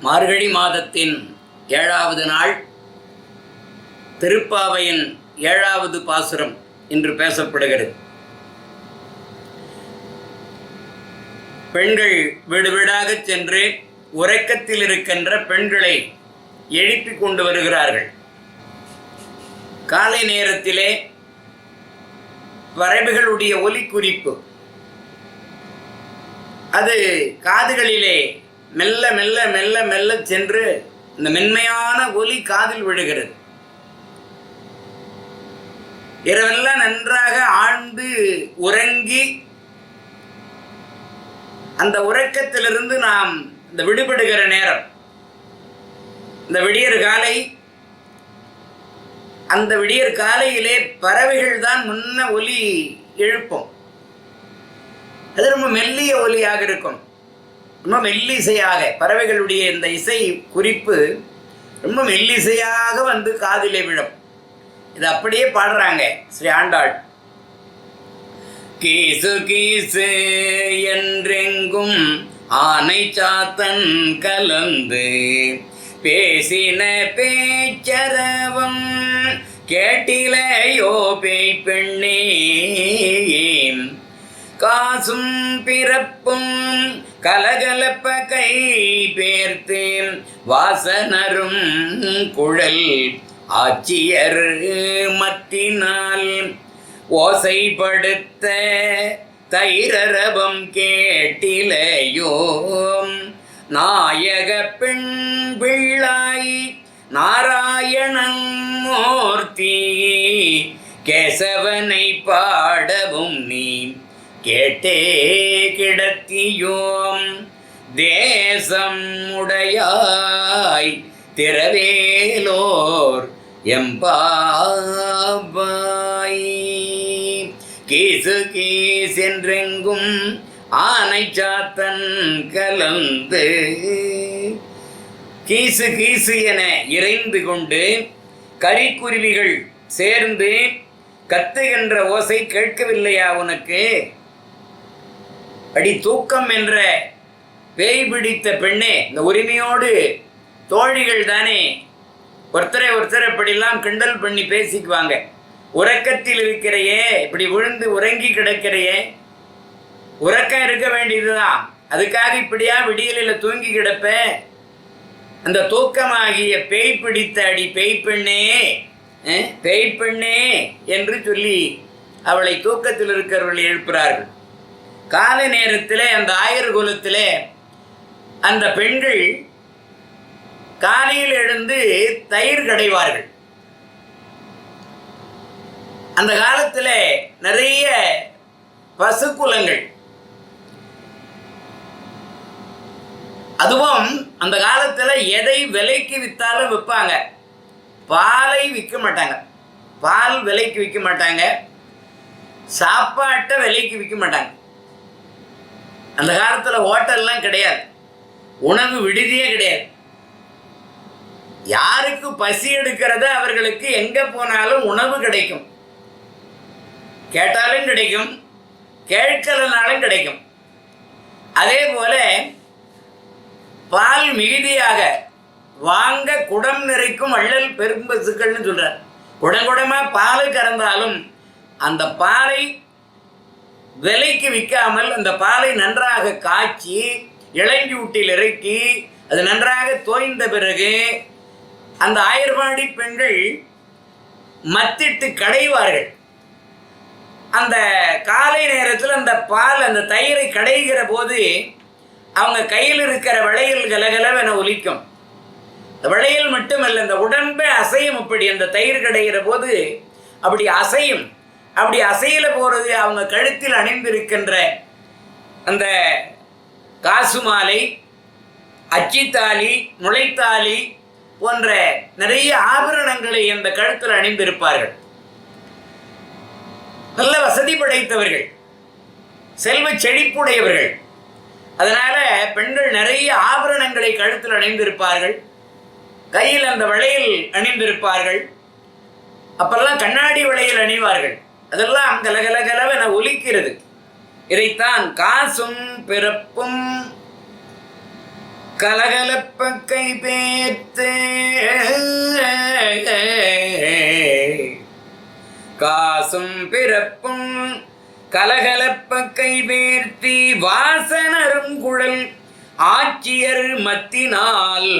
மார்கழி மாதத்தின் ஏழாவது நாள் திருப்பாவையின் ஏழாவது பாசுரம் இன்று பேசப்படுகிறது. பெண்கள் வீடு வீடாக சென்று உறக்கத்தில் இருக்கின்ற பெண்களை எழுப்பிக் கொண்டு வருகிறார்கள். காலை நேரத்திலே வரைவுகளுடைய ஒலி குறிப்பு அது காதுகளிலே மெல்ல மெல்ல மெல்ல மெல்ல சென்று இந்த மென்மையான ஒலி காதில் விழுகிறது. இரவெல்லாம் நன்றாக ஆழ்ந்து உறங்கி அந்த உறக்கத்திலிருந்து நாம் இந்த விடுபடுகிற நேரம் இந்த விடியற் காலை அந்த விடியற் காலையிலே பறவைகள் தான் முன்ன ஒலி எழுப்பும். அது ரொம்ப மெல்லிய ஒலியாக இருக்கும். ரொம்ப மெல்லிசையாக பறவைகளுடைய இந்த இசை குறிப்பு ரொம்ப மெல்லிசையாக வந்து காதிலே விழும். இது அப்படியே பாடுறாங்க ஸ்ரீ ஆண்டாள். கீசு கீசு என்றெங்கும் ஆனை சாத்தன் கலந்து பேசின பேச்சரவம் கேட்டிலையோ பேய் பெண்ணே காசும் பிறப்பும் கலகலப்ப கை பேர்த்தேன். வாசனரும் குழல் ஆட்சியர் மத்தினால். ஓசைப்படுத்த தைரரபம் கேட்டிலையோ நாயக பெண் பிள்ளாய் நாராயணன் மூர்த்தி. கேசவனை பாடவும் நீ கேட்டே கிடத்த கிடத்தியோம் தேசம் உடையாய் திரவேலோர் எம்பாபாய் கீசு கீசென்றெங்கும் ஆனை சாத்தன் கலந்து. கீசு கீசு என இறைந்து கொண்டு கரிக்குருவிகள் சேர்ந்து கத்துகின்ற ஓசை கேட்கவில்லையா உனக்கு? அடி தூக்கம் என்ற பேய் பிடித்த பெண்ணே இந்த உரிமையோடு தோழிகள் தானே? ஒருத்தரை ஒருத்தர் இப்படிலாம் கிண்டல் பண்ணி பேசிக்குவாங்க. உறக்கத்தில் இருக்கிறையே இப்படி விழுந்து உறங்கி கிடக்கிறையே. உறக்கம் இருக்க வேண்டியதுதான். அதுக்காக இப்படியா விடியலில் தூங்கி கிடப்ப? அந்த தூக்கமாகிய பேய் பிடித்த அடி பேய் பெண்ணே பேய் பெண்ணே என்று சொல்லி அவளை தூக்கத்தில் இருக்கிறவர்கள் எழுப்புகிறார்கள் காலை நேரத்தில் அந்த ஆயர் குலத்தில் அந்த பெண்கள் காலையில் எழுந்து தயிர் கடைவார்கள். அந்த காலத்தில் நிறைய பசுக்குலங்கள். அதுவும் அந்த காலத்தில் எதை விலைக்கு விற்றாலும் விற்பாங்க. பாலை விற்க மாட்டாங்க. பால் விலைக்கு விற்க மாட்டாங்க. சாப்பாட்டை விலைக்கு விற்க மாட்டாங்க. அந்த காலத்தில் ஹோட்டல்லாம் கிடையாது. உணவு விடுதியே கிடையாது. யாருக்கு பசி எடுக்கிறத அவர்களுக்கு எங்கே போனாலும் உணவு கிடைக்கும். கேட்டாலும் கிடைக்கும். கேட்கலனாலும் கிடைக்கும். அதே போல பால் மிகுதியாக வாங்க குடம் நிறைக்கும் அள்ளல் பெரும்பசுக்கள்னு சொல்கிறார் குடங்குடமாக பால் கறந்தாலும் அந்த பாலை விலைக்கு விற்காமல் அந்த பாலை நன்றாக காய்ச்சி இளஞ்சூட்டில் இறக்கி அது நன்றாக தோய்ந்த பிறகு அந்த ஆயர்வாடி பெண்கள் மத்திட்டு கடைவார்கள். அந்த காலை நேரத்தில் அந்த பால் அந்த தயிரை கடைகிற போது அவங்க கையில் இருக்கிற வளையல் கலகலவென ஒலிக்கும். இந்த வளையல் மட்டுமல்ல இந்த உடம்பே அசையும் அப்படி. அந்த தயிர் கடைகிற போது அப்படி அசையும். அப்படி அசையில போகிறது அவங்க கழுத்தில் அணிந்திருக்கின்ற அந்த காசு மாலை அச்சித்தாலி முளைத்தாலி போன்ற நிறைய ஆபரணங்களை அந்த கழுத்தில் அணிந்திருப்பார்கள். நல்ல வசதி படைத்தவர்கள் செல்வ செழிப்புடையவர்கள். அதனால பெண்கள் நிறைய ஆபரணங்களை கழுத்தில் அணிந்திருப்பார்கள். கையில் அந்த வளையல் அணிந்திருப்பார்கள். அப்பெல்லாம் கண்ணாடி வளையல் அணிவார்கள். அதெல்லாம் கலகலகலவென ஒலிக்கிறது. இதைத்தான் காசும் பிறப்பும் கலகலப்ப கை பேத்து காசும் பிறப்பும் கலகலப்ப கை பேர்த்தி வாசனரும் குழல் ஆட்சியர் மத்தினால்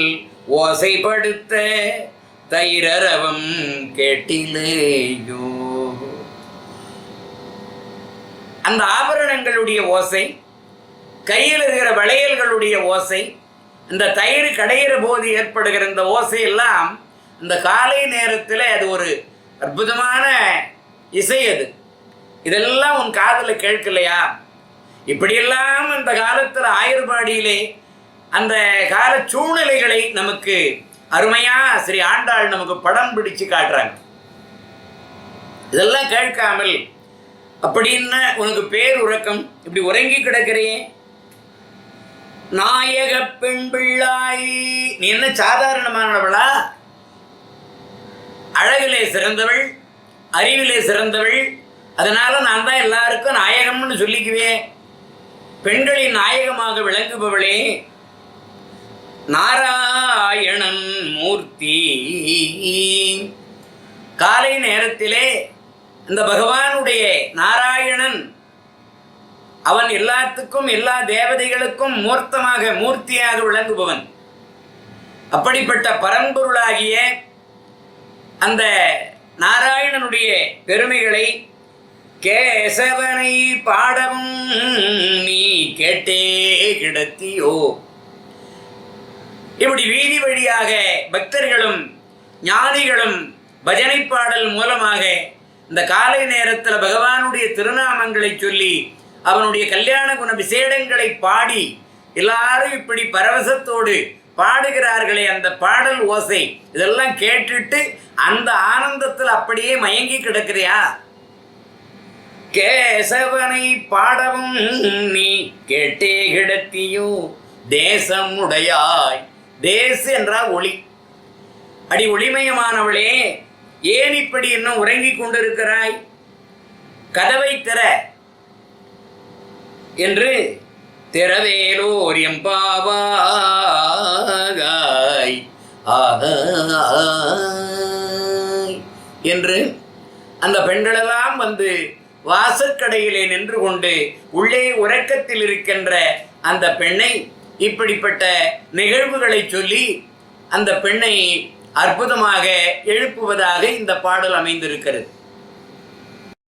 ஓசைப்படுத்த தைரரவம் கேட்டிலேயோ. அந்த ஆபரணங்களுடைய ஓசை கையில் இருக்கிற வளையல்களுடைய ஓசை இந்த தயிர் கடையிற போது ஏற்படுகிற இந்த ஓசையெல்லாம் இந்த காலை நேரத்தில் அது ஒரு அற்புதமான இசை அது. இதெல்லாம் உன் காதில் கேட்கலையா? இப்படியெல்லாம் அந்த காலத்தில் ஆயுர்பாடியிலே அந்த கால சூழ்நிலைகளை நமக்கு அருமையாக ஸ்ரீ ஆண்டாள் நமக்கு படம் பிடிச்சு காட்டுறாங்க. இதெல்லாம் கேட்காமல் அப்படின்னு உனக்கு பேர் உறக்கம்? இப்படி உறங்கி கிடக்கிறே நாயக பெண் பிள்ளாய். நீ என்ன சாதாரணமானவளா? அழகிலே சிறந்தவள் அறிவிலே சிறந்தவள். அதனால நான் தான் எல்லாருக்கும் நாயகம்னு சொல்லிக்குவேன். பெண்களின் நாயகமாக விளங்குபவளே நாராயணன் மூர்த்தி. காலை நேரத்திலே இந்த பகவானுடைய நாராயணன் அவன் எல்லாத்துக்கும் எல்லா தேவதைகளுக்கும் மூர்த்தமாக மூர்த்தியாக விளங்குபவன். அப்படிப்பட்ட பரம்பொருளாகிய அந்த நாராயணனுடைய பெருமைகளை கேசவனை பாடவும் நீ கேட்டே கிடத்தியோ? இப்படி வீதி வழியாக பக்தர்களும் ஞானிகளும் பஜனை பாடல் மூலமாக இந்த காலை நேரத்தில் பகவானுடைய திருநாமங்களை சொல்லி அவனுடைய கல்யாண குண விசேடங்களை பாடி எல்லாரும் இப்படி பரவசத்தோடு பாடுகிறார்களே அந்த பாடல் ஓசை இதெல்லாம் கேட்டுட்டு அந்த ஆனந்தத்தில் அப்படியே மயங்கி கிடக்கிறியா? கேசவனை பாடவும் நீ கேட்டே கிடத்தியோ தேசம் உடையாய் தேசு என்றால் ஒளி. அடி ஒளிமயமானவளே ஏன் இப்படி இன்னும் உறங்கிக் கொண்டிருக்கிறாய்? கதவை திற. என்று திறவேலோர் எம்பாவாகாய். என்று அந்த பெண்களெல்லாம் வந்து வாசற்கடையிலே நின்று கொண்டு உள்ளே உறக்கத்தில் இருக்கின்ற அந்த பெண்ணை இப்படிப்பட்ட நிகழ்வுகளை சொல்லி அந்த பெண்ணை அற்புதமாக எழுப்புவதாக இந்த பாடல் அமைந்திருக்கிறது.